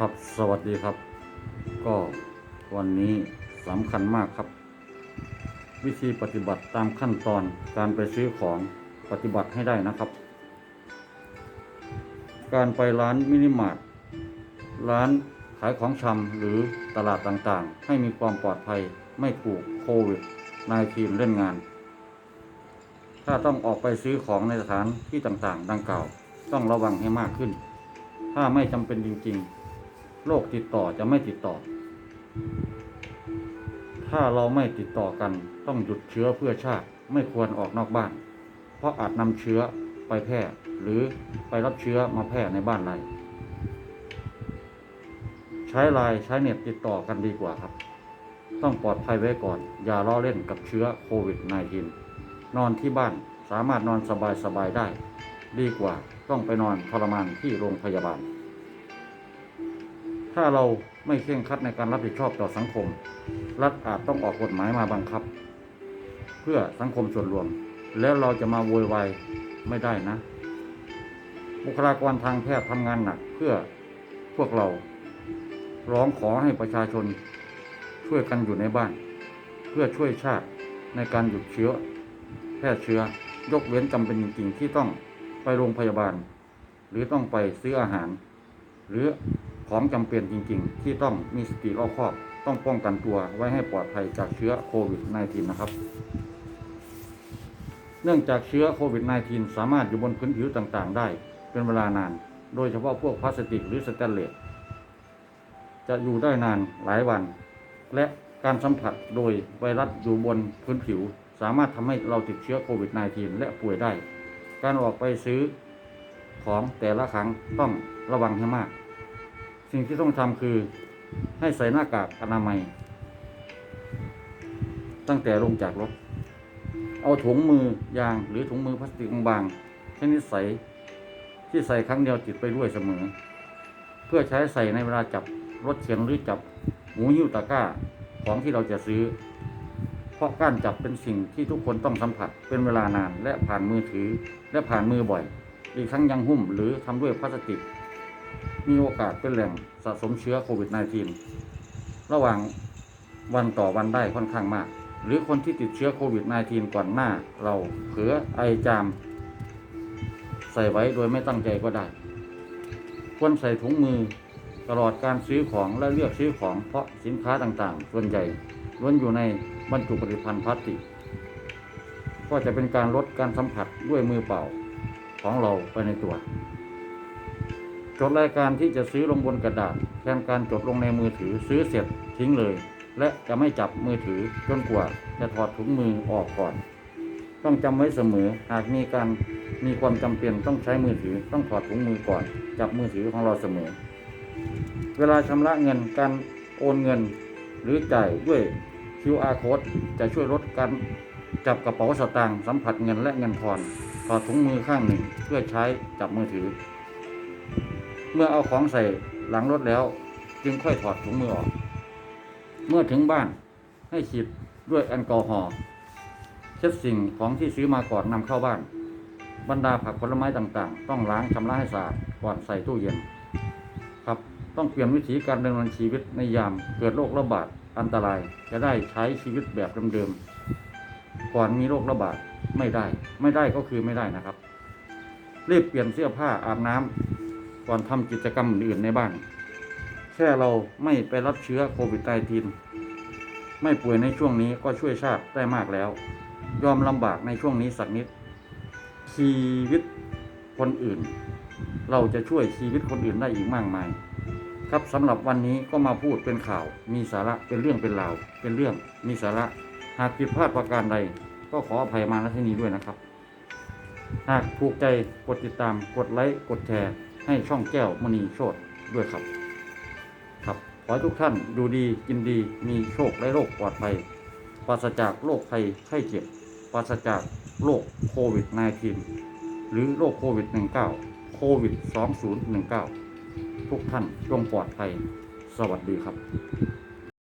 ครับสวัสดีครับ ก็วันนี้สำคัญมากครับ วิธีปฏิบัติตามขั้นตอนการไปซื้อของปฏิบัติให้ได้นะครับ การไปร้านมินิมาร์ทร้านขายของชำหรือตลาดต่างๆ ให้มีความปลอดภัยไม่ถูกโควิด -19 เล่นงาน ถ้าต้องออกไปซื้อของในสถานที่ต่างๆ ดังกล่าว ต้องระวังให้มากขึ้น ถ้าไม่จำเป็นจริง ๆ โรคติดต่อจะไม่ติดต่อ ถ้าเราไม่ติดต่อกันต้องหยุดเชื้อเพื่อชาติไม่ควรออกนอกบ้าน เพราะอาจนำเชื้อไปแพร่หรือไปรับเชื้อมาแพร่ในบ้านเราใช้ไลน์ใช้เน็ตติดต่อกันดีกว่าครับ ต้องปลอดภัยไว้ก่อน อย่าล้อเล่นกับเชื้อโควิด -19 นอนที่บ้านสามารถนอนสบายๆได้ ดีกว่าต้องไปนอนทรมานที่โรงพยาบาล ถ้าเราไม่เคร่งครัดในการรับผิดชอบต่อสังคม รัฐอาจต้องออกกฎหมายมาบังคับ เพื่อสังคมส่วนรวม แล้วเราจะมาโวยวายไม่ได้นะ บุคลากรทางแพทย์ทำงานหนักเพื่อพวกเรา ร้องขอให้ประชาชนช่วยกันอยู่ในบ้าน เพื่อช่วยชาติในการหยุดเชื้อ แพร่เชื้อยกเว้นจำเป็นจริงๆที่ต้องไปโรงพยาบาล หรือต้องไปซื้ออาหาร หรือ ของจำเป็นจริงๆ ที่ต้องมีสติรอบคอบ ต้องป้องกันตัวไว้ให้ปลอดภัยจากเชื้อโควิด -19 นะครับ เนื่องจากเชื้อโควิด -19 สามารถอยู่บนพื้นผิวต่างๆ ได้เป็นเวลานาน โดยเฉพาะพวกพลาสติกหรือสแตนเลสจะอยู่ได้นานหลายวัน และการสัมผัสโดยไวรัสอยู่บนพื้นผิว สามารถทำให้เราติดเชื้อโควิด -19 และป่วยได้ การออกไปซื้อของแต่ละครั้งต้องระวังให้มาก สิ่งที่ต้องทำคือให้ใส่หน้ากากอนามัย ตั้งแต่ลงจากรถ เอาถุงมือยางหรือถุงมือพลาสติกบางๆชนิดใสที่ใส่ครั้งเดียวติดไปด้วยเสมอ เพื่อใช้ใส่ในเวลาจับรถเข็นหรือจับหมูหิ้วตะก้าของที่เราจะซื้อ เพราะการจับเป็นสิ่งที่ทุกคนต้องสัมผัสเป็นเวลานานและผ่านมือถือและผ่านมือบ่อย อีกทั้งยังหุ้มหรือทำด้วยพลาสติก มีโอกาสเป็นแหล่งสะสมเชื้อโควิด -19 ระหว่างวันต่อวันได้ค่อนข้างมาก หรือคนที่ติดเชื้อโควิด -19 ก่อนหน้าเราเผลอไอจาม ใส่ไว้โดยไม่ตั้งใจก็ได้ ควรใส่ถุงมือตลอดการซื้อของและเลือกซื้อของเพราะสินค้าต่างๆ ส่วนใหญ่ล้วนอยู่ในบรรจุผลิตภัณฑ์พลาสติก ก็จะเป็นการลดการสัมผัสด้วยมือเปล่าของเราไปในตัว จดรายการที่จะซื้อลงบนกระดาษ แทนการจดลงในมือถือซื้อเสร็จทิ้งเลย และจะไม่จับมือถือจนกว่าจะถอดถุงมือออกก่อน ต้องจำไว้เสมอหากมีการมีความจำเป็นต้องใช้มือถือต้องถอดถุงมือก่อน จับมือถือของเราเสมอ เวลาชำระเงินการโอนเงิน หรือจ่ายด้วย QR code จะช่วยลดการจับกระเป๋าสตางค์สัมผัสเงินและเงินทอนถอดถุงมือข้างหนึ่งเพื่อใช้จับมือถือ เมื่อเอาของใส่หลังรถแล้ว จึงค่อยถอดถุงมือออก เมื่อถึงบ้านให้ฉีดด้วยแอลกอฮอล์เช็ดสิ่งของที่ซื้อมาก่อนนำเข้าบ้าน บรรดาผักผลไม้ต่างๆ ต้องล้างชำระให้สะอาดก่อนใส่ตู้เย็น ครับต้องเปลี่ยนวิถีการดำเนินชีวิตในยามเกิดโรคระบาดอันตรายจะได้ใช้ชีวิตแบบเดิมๆก่อนมีโรคระบาดไม่ได้ ไม่ได้ก็คือไม่ได้นะครับ รีบเปลี่ยนเสื้อผ้าอาบน้ำ ก่อนทำกิจกรรมอื่นๆในบ้าน แค่เราไม่ไปรับเชื้อโควิด -19 ไม่ป่วยในช่วงนี้ก็ช่วยชาติได้มากแล้ว ยอมลำบากในช่วงนี้สักนิด ชีวิตคนอื่น เราจะช่วยชีวิตคนอื่นได้อีกมากมาย ครับสำหรับวันนี้ก็มาพูดเป็นข่าว มีสาระเป็นเรื่องเป็นราว เป็นเรื่องมีสาระหากผิดพลาดประการใด ก็ขออภัยมาณที่นี้ด้วยนะครับ หากถูกใจกดติดตามกดไลค์กดแชร์ ให้ช่องแก้วมณีโชตด้วยครับ ครับขอให้ทุกท่านดูดีกินดีมีโชคและโรคปลอดภัยปราศจากโรคภัยไข้เจ็บปราศจากโรคโควิด -19 หรือโรคโควิด -19 โควิด 2019 ทุกท่านจงปลอดภัย สวัสดีครับ